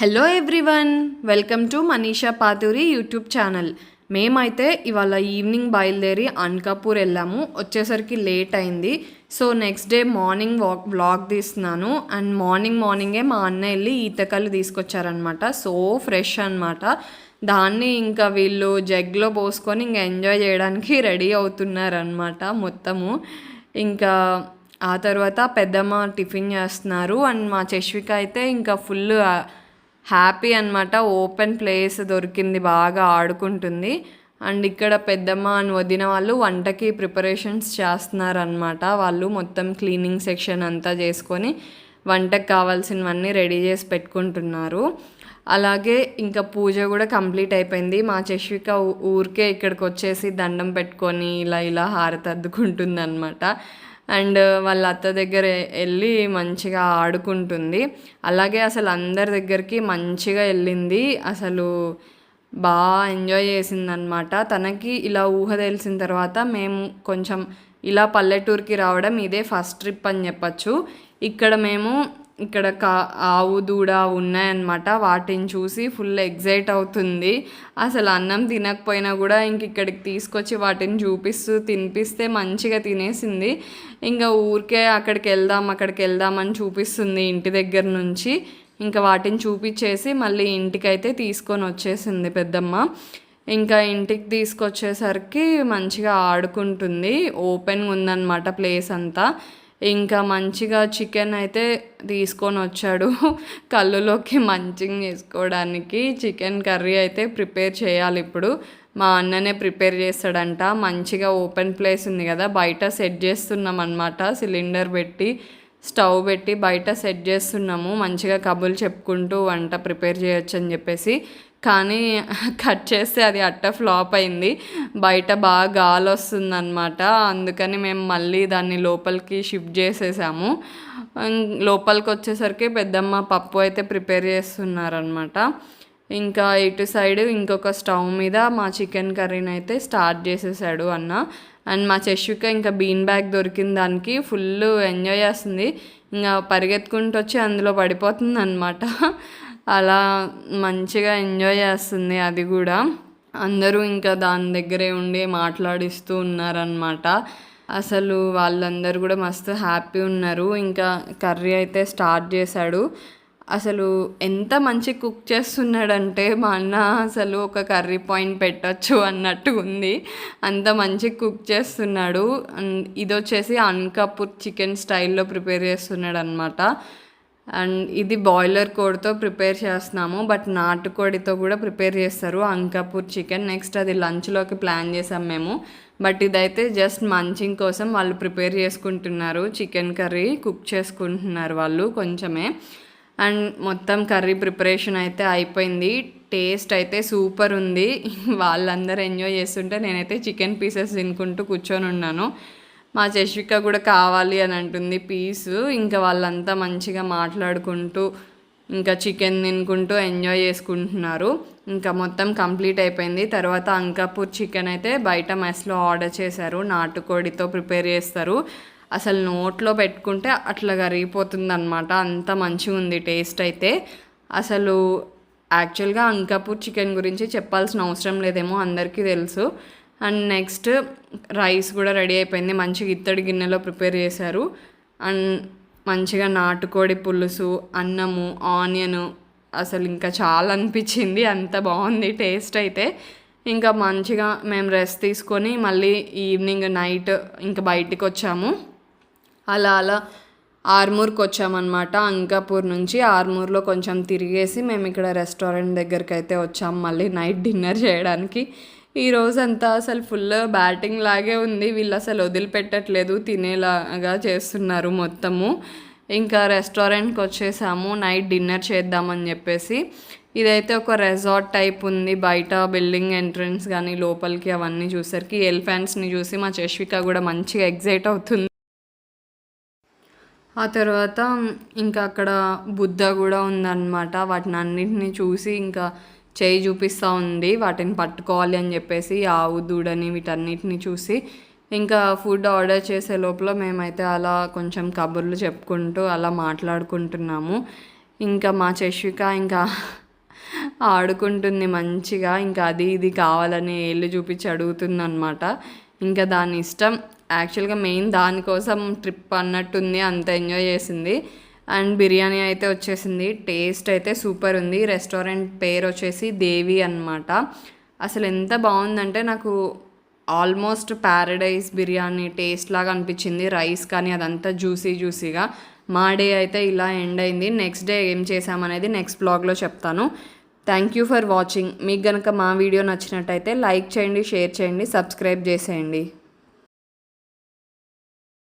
Hello everyone welcome to Manisha Paturi YouTube channel మేమైతే ఇవాళ evening బయలుదేరి అన్కాపూర్ వెళ్ళాము. వచ్చేసరికి లేట్ అయింది. So next day morning walk vlog తీస్తున్నాను. అండ్ మార్నింగ్ మార్నింగే మా అన్న వెళ్ళి ఈతకల్లు తీసుకొచ్చారనమాట సో ఫ్రెష్ అనమాట దాన్ని ఇంకా వీళ్ళు జగ్లో పోసుకొని ఇంకా ఎంజాయ్ చేయడానికి రెడీ అవుతున్నారనమాట మొత్తము. ఇంకా ఆ తర్వాత పెద్దమ్మ టిఫిన్ చేస్తున్నారు. అండ్ మా చశ్విక అయితే ఇంకా ఫుల్ హ్యాపీ అనమాట ఓపెన్ ప్లేస్ దొరికింది బాగా ఆడుకుంటుంది. అండ్ ఇక్కడ పెద్దమ్మ అని వదిన వాళ్ళు వంటకి ప్రిపరేషన్స్ చేస్తున్నారనమాట వాళ్ళు మొత్తం క్లీనింగ్ సెక్షన్ అంతా చేసుకొని వంటకు కావాల్సినవన్నీ రెడీ చేసి పెట్టుకుంటున్నారు. అలాగే ఇంకా పూజ కూడా కంప్లీట్ అయిపోయింది. మా చశ్విక ఊ- ఊరికే ఇక్కడికి వచ్చేసి దండం పెట్టుకొని ఇలా ఇలా హారతి అద్దుకుంటుంది అనమాట అండ్ వాళ్ళ అత్త దగ్గర వెళ్ళి మంచిగా ఆడుకుంటుంది. అలాగే అసలు అందరి దగ్గరికి మంచిగా వెళ్ళింది. అసలు బాగా ఎంజాయ్ చేసిందనమాట తనకి ఇలా ఊహ తెలిసిన తర్వాత మేము కొంచెం ఇలా పల్లెటూరుకి రావడం ఇదే ఫస్ట్ ట్రిప్ అని చెప్పచ్చు. ఇక్కడ మేము ఇక్కడ కా ఆవు దూడ ఉన్నాయన్నమాట. వాటిని చూసి ఫుల్ ఎగ్జైట్ అవుతుంది. అసలు అన్నం తినకపోయినా కూడా ఇంక ఇక్కడికి తీసుకొచ్చి వాటిని చూపిస్తూ తినిపిస్తే మంచిగా తినేసింది. ఇంకా ఊరికే అక్కడికి వెళ్దాం అక్కడికి వెళ్దామని చూపిస్తుంది ఇంటి దగ్గర నుంచి. ఇంకా వాటిని చూపించేసి మళ్ళీ ఇంటికైతే తీసుకొని వచ్చేసింది పెద్దమ్మ. ఇంకా ఇంటికి తీసుకొచ్చేసరికి మంచిగా ఆడుకుంటుంది. ఓపెన్గా ఉందన్నమాట ప్లేస్ అంతా. ఇంకా మంచిగా చికెన్ అయితే తీసుకొని వచ్చాడు. కళ్ళులోకి మంచిగా చేసుకోవడానికి చికెన్ కర్రీ అయితే ప్రిపేర్ చేయాలి ఇప్పుడు. మా అన్ననే ప్రిపేర్ చేస్తాడంట. మంచిగా ఓపెన్ ప్లేస్ ఉంది కదా బయట సెట్ చేస్తున్నాం అనమాట సిలిండర్ పెట్టి. స్టవ్ పెట్టి బయట సెట్ చేస్తున్నాము. మంచిగా కబుర్లు చెప్పుకుంటూ వంట ప్రిపేర్ చేయొచ్చు అని చెప్పేసి. కానీ కట్ చేస్తే అది అట్ట ఫ్లాప్ అయింది. బయట బాగా గాలి వస్తుందన్నమాట. అందుకని మేము మళ్ళీ దాన్ని లోపలికి షిఫ్ట్ చేసేసాము. లోపలికి వచ్చేసరికి పెద్దమ్మ పప్పు అయితే ప్రిపేర్ చేస్తున్నారనమాట ఇంకా ఇటు సైడ్ ఇంకొక స్టవ్ మీద మా చికెన్ కర్రీని అయితే స్టార్ట్ చేసేసాడు అన్న. అండ్ మా చశ్విక ఇంకా బీన్ బ్యాగ్ దొరికిన దానికి ఫుల్ ఎంజాయ్ చేస్తుంది. ఇంకా పరిగెత్తుకుంటూ వచ్చి అందులో పడిపోతుంది అనమాట అలా మంచిగా ఎంజాయ్ చేస్తుంది అది కూడా. అందరూ ఇంకా దాని దగ్గరే ఉండి మాట్లాడిస్తూ ఉన్నారనమాట అసలు వాళ్ళందరూ కూడా మస్తు హ్యాపీ ఉన్నారు. ఇంకా కర్రీ అయితే స్టార్ట్ చేశాడు. అసలు ఎంత మంచి కుక్ చేస్తున్నాడంటే మా అన్న అసలు ఒక కర్రీ పాయింట్ పెట్టచ్చు అన్నట్టు ఉంది. అంత మంచి కుక్ చేస్తున్నాడు. అండ్ ఇది వచ్చేసి అన్కపూర్ చికెన్ స్టైల్లో ప్రిపేర్ చేస్తున్నాడు అనమాట అండ్ ఇది బాయిలర్ కోడితో ప్రిపేర్ చేస్తున్నాము. బట్ నాటుకోడితో కూడా ప్రిపేర్ చేస్తారు అంకాపూర్ చికెన్. నెక్స్ట్ అది లంచ్లోకి ప్లాన్ చేసాం మేము. బట్ ఇదైతే జస్ట్ మంచింగ్ కోసం వాళ్ళు ప్రిపేర్ చేసుకుంటున్నారు. చికెన్ కర్రీ కుక్ చేసుకుంటున్నారు వాళ్ళు కొంచెమే. అండ్ మొత్తం కర్రీ ప్రిపరేషన్ అయితే అయిపోయింది. టేస్ట్ అయితే సూపర్ ఉంది. వాళ్ళందరూ ఎంజాయ్ చేస్తుంటే నేనైతే చికెన్ పీసెస్ తినుకుంటూ కూర్చొని ఉన్నాను. మా చశ్విక కూడా కావాలి అని అంటుంది పీసు. ఇంకా వాళ్ళంతా మంచిగా మాట్లాడుకుంటూ ఇంకా చికెన్ తినుకుంటూ ఎంజాయ్ చేసుకుంటున్నారు. ఇంకా మొత్తం కంప్లీట్ అయిపోయింది. తర్వాత అంకాపూర్ చికెన్ అయితే బయట మెస్లో ఆర్డర్ చేశారు. నాటుకోడితో ప్రిపేర్ చేస్తారు. అసలు నోట్లో పెట్టుకుంటే అట్లా కరిగిపోతుంది అనమాట అంత మంచిగా ఉంది టేస్ట్ అయితే. అసలు యాక్చువల్గా అంకాపూర్ చికెన్ గురించి చెప్పాల్సిన అవసరం లేదేమో అందరికీ తెలుసు. అండ్ నెక్స్ట్ రైస్ కూడా రెడీ అయిపోయింది. మంచిగా ఇత్తడి గిన్నెలో ప్రిపేర్ చేశారు. అండ్ మంచిగా నాటుకోడి పులుసు అన్నము ఆనియన్ అసలు ఇంకా చాలా అనిపించింది. అంత బాగుంది టేస్ట్ అయితే. ఇంకా మంచిగా మేము రెస్ట్ తీసుకొని మళ్ళీ ఈవినింగ్ నైట్ ఇంకా బయటికి వచ్చాము. అలా అలా. ఆర్మూర్కి వచ్చామన్నమాట. అంకాపూర్ నుంచి ఆర్మూర్లో కొంచెం తిరిగేసి మేము ఇక్కడ రెస్టారెంట్ దగ్గరికి అయితే వచ్చాము మళ్ళీ నైట్ డిన్నర్ చేయడానికి. ఈ రోజంతా అసలు ఫుల్ బ్యాటింగ్ లాగే ఉంది. వీళ్ళు అసలు వదిలిపెట్టట్లేదు. తినేలాగా చేస్తున్నారు మొత్తము. ఇంకా రెస్టారెంట్కి వచ్చేసాము. నైట్ డిన్నర్ చేద్దామని చెప్పేసి. ఇదైతే ఒక రెసార్ట్ టైప్ ఉంది. బయట బిల్డింగ్ ఎంట్రన్స్ కానీ లోపలికి అవన్నీ చూసరికి ఎలిఫెంట్స్ని చూసి మా చష్విక కూడా మంచిగా ఎగ్జైట్ అవుతుంది. ఆ తర్వాత ఇంకా అక్కడ బుద్ధ కూడా ఉందన్నమాట. వాటిని అన్నింటినీ చూసి ఇంకా చేయి చూపిస్తూ ఉంది. వాటిని పట్టుకోవాలి అని చెప్పేసి ఆవు దూడని వీటన్నిటిని చూసి ఇంకా ఫుడ్ ఆర్డర్ చేసే లోపల మేమైతే అలా కొంచెం కబుర్లు చెప్పుకుంటూ అలా మాట్లాడుకుంటున్నాము. ఇంకా మా చశ్విక ఇంకా ఆడుకుంటుంది మంచిగా. ఇంకా అది ఇది కావాలని ఏళ్ళు చూపించి అడుగుతుంది అనమాట ఇంకా దాని ఇష్టం యాక్చువల్గా మెయిన్ దానికోసం ట్రిప్ అన్నట్టుంది అంత ఎంజాయ్ చేసింది. అండ్ బిర్యానీ అయితే వచ్చేసింది. టేస్ట్ అయితే సూపర్ ఉంది. రెస్టారెంట్ పేరు వచ్చేసి దేవి అన్నమాట. అసలు ఎంత బాగుందంటే నాకు ఆల్మోస్ట్ ప్యారడైజ్ బిర్యానీ టేస్ట్ లాగా అనిపించింది. రైస్ కానీ అదంతా జ్యూసీ జ్యూసీగా. మా డే అయితే ఇలా ఎండ్ అయింది. నెక్స్ట్ డే ఏం చేసామనేది నెక్స్ట్ బ్లాగ్లో చెప్తాను. Thank you for watching. మీకు కనుక మా వీడియో నచ్చినట్టయితే లైక్ చేయండి షేర్ చేయండి సబ్స్క్రైబ్ చేసేయండి.